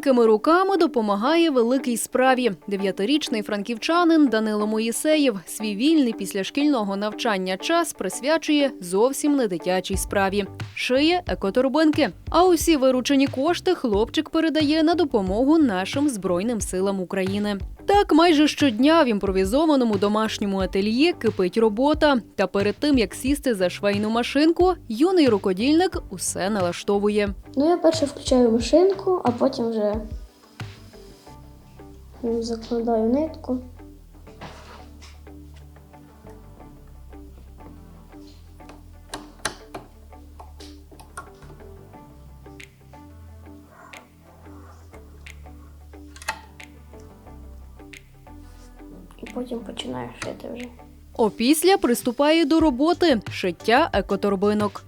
маленькими руками допомагає великій справі. Дев'ятирічний франківчанин Данило Моїсеєв свій вільний після шкільного навчання час присвячує зовсім не дитячій справі. Шиє екоторбинки. А усі виручені кошти хлопчик передає на допомогу нашим збройним силам України. Так, майже щодня в імпровізованому домашньому ательє кипить робота. Та перед тим як сісти за швейну машинку, юний рукодільник усе налаштовує. Ну, я перше включаю машинку, а потім вже закладаю нитку. Потім починаю шити вже. Опісля приступає до роботи шиття екоторбинок.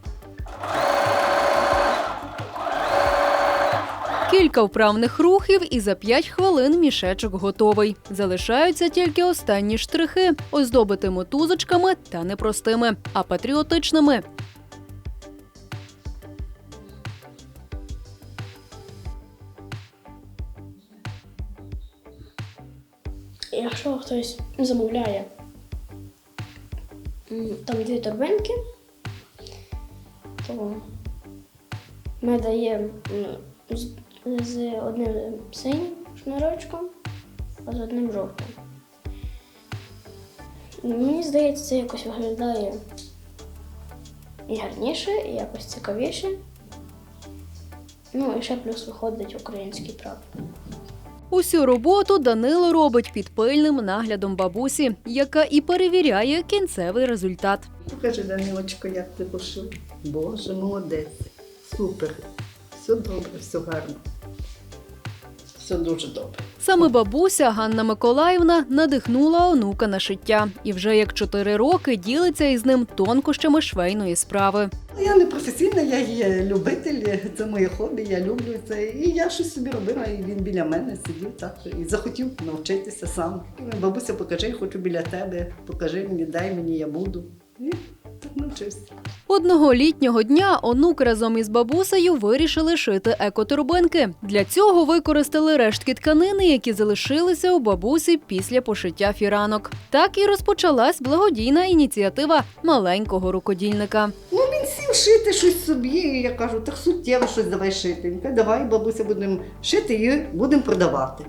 Кілька вправних рухів і за 5 хвилин мішечок готовий. Залишаються тільки останні штрихи оздобити мотузочками та не простими, а патріотичними. Якщо хтось замовляє там дві торбинки, то ми даємо з, з одним синім шнурочком, а з одним жовтим. Мені здається, це якось виглядає гарніше, і якось цікавіше. Ну і ще плюс виходить український прапор. Усю роботу Данило робить під пильним наглядом бабусі, яка і перевіряє кінцевий результат. Покажи, Данилочко, як ти пошив. Боже, молодець. Супер. Все добре, все гарно. Все дуже добре. Саме бабуся Ганна Миколаївна надихнула онука на шиття і вже як чотири роки ділиться із ним тонкощами швейної справи. Я не професійна, я є любитель, це моє хобі, я люблю це. І я щось собі робила, і він біля мене сидів так і захотів навчитися сам. Бабуся, покажи, хочу біля тебе, покажи мені, дай мені, я буду. І навчився. Одного літнього дня онук разом із бабусею вирішили шити екоторбинки. Для цього використали рештки тканини, які залишилися у бабусі після пошиття фіранок. Так і розпочалась благодійна ініціатива маленького рукодільника. Ну, він сів шити щось собі, я кажу, так суттєво щось давай шити. Давай, бабуся, будемо шити і будемо продавати.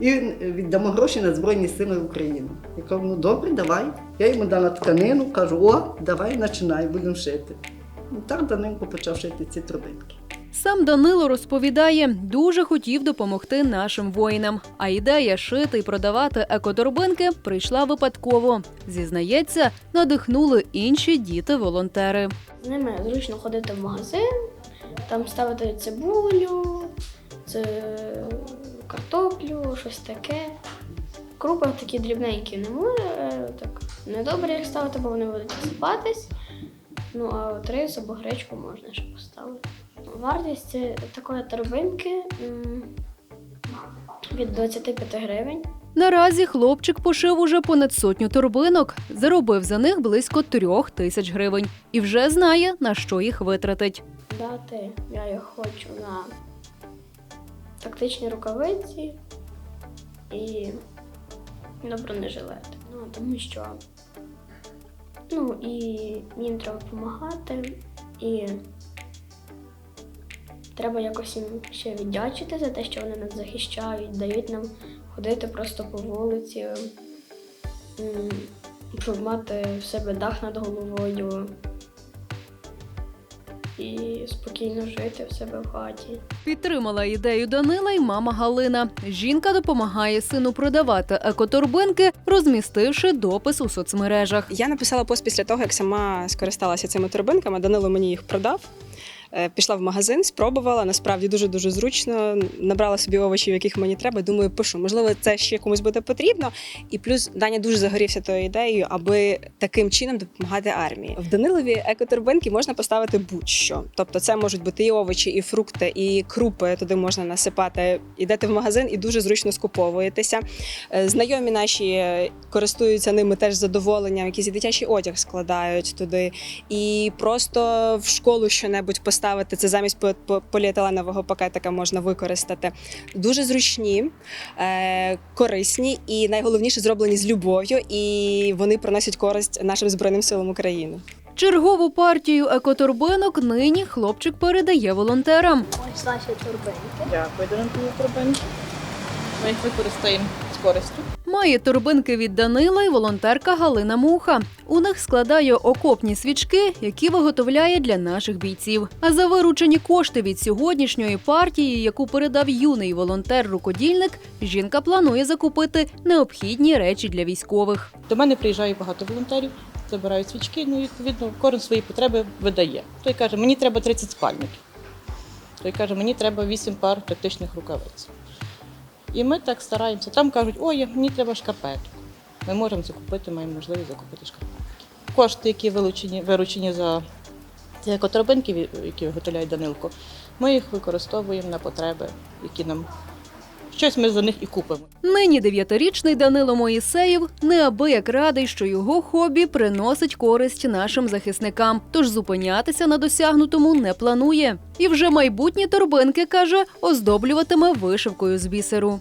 І віддамо гроші на Збройні Сили України. Я кажу, ну добре, давай. Я йому дала тканину, кажу, о, давай починай, будемо шити. І так Даненко почав шити ці трубинки. Сам Данило розповідає, дуже хотів допомогти нашим воїнам. А ідея шити і продавати екоторбинки прийшла випадково. Зізнається, надихнули інші діти-волонтери. З ними зручно ходити в магазин, там ставити цибулю, це картоплю, щось таке. Крупи такі дрібненькі не може е, так недобре їх ставити, бо вони будуть осипатись. Ну а от рис або гречку можна ще поставити. Вартість е, такої торбинки від 25 гривень. Наразі хлопчик пошив уже понад сотню торбинок, заробив за них близько трьох тисяч гривень і вже знає на що їх витратить. Дати я їх хочу на тактичні рукавиці і на бронежилет. Ну, тому що ну, і їм треба допомагати, і треба якось їм ще віддячити за те, що вони нас захищають, дають нам ходити просто по вулиці, щоб мати в себе дах над головою і спокійно жити в себе в хаті. Підтримала ідею Данила й мама Галина. Жінка допомагає сину продавати екоторбинки, розмістивши допис у соцмережах. Я написала пост після того, як сама скористалася цими торбинками. Данило мені їх продав. Е, Пішла в магазин, спробувала. Насправді дуже дуже зручно. Набрала собі овочів, яких мені треба. Думаю, пишу, можливо, це ще комусь буде потрібно. І плюс Даня дуже загорівся тою ідеєю, аби таким чином допомагати армії. В Данилові екоторбинки можна поставити будь-що. Тобто, це можуть бути і овочі, і фрукти, і крупи. Туди можна насипати. Ідете в магазин і дуже зручно скуповуєтеся. Е, Знайомі наші е, користуються ними теж задоволенням, якийсь і дитячий одяг складають туди. І просто в школу що-небудь поставити. Поставити це замість по- по- поліетиленового пакетика можна використати. Дуже зручні, е, корисні і найголовніше зроблені з любов'ю, і вони приносять користь нашим збройним силам України. Чергову партію екоторбинок нині хлопчик передає волонтерам. Ось ваші турбинки. Дякую, Донатилу Турбин. Ми їх використаємо користю. Має торбинки від Данила й волонтерка Галина Муха. У них складає окопні свічки, які виготовляє для наших бійців. А за виручені кошти від сьогоднішньої партії, яку передав юний волонтер-рукодільник, жінка планує закупити необхідні речі для військових. До мене приїжджає багато волонтерів, забирають свічки, ну і відповідно кожен свої потреби видає. Той каже, мені треба 30 спальників. Той каже, мені треба 8 пар тактичних рукавиць. І ми так стараємося. Там кажуть, ой, мені треба шкарпетку. Ми можемо закупити, маємо можливість закупити шкарпетки. Кошти, які вилучені, виручені за екоторбинки, які виготовляє Данилко, ми їх використовуємо на потреби, які нам щось ми за них і купимо. Нині дев'ятирічний Данило Моїсеєв неабияк радий, що його хобі приносить користь нашим захисникам, тож зупинятися на досягнутому не планує. І вже майбутні торбинки каже, оздоблюватиме вишивкою з бісеру.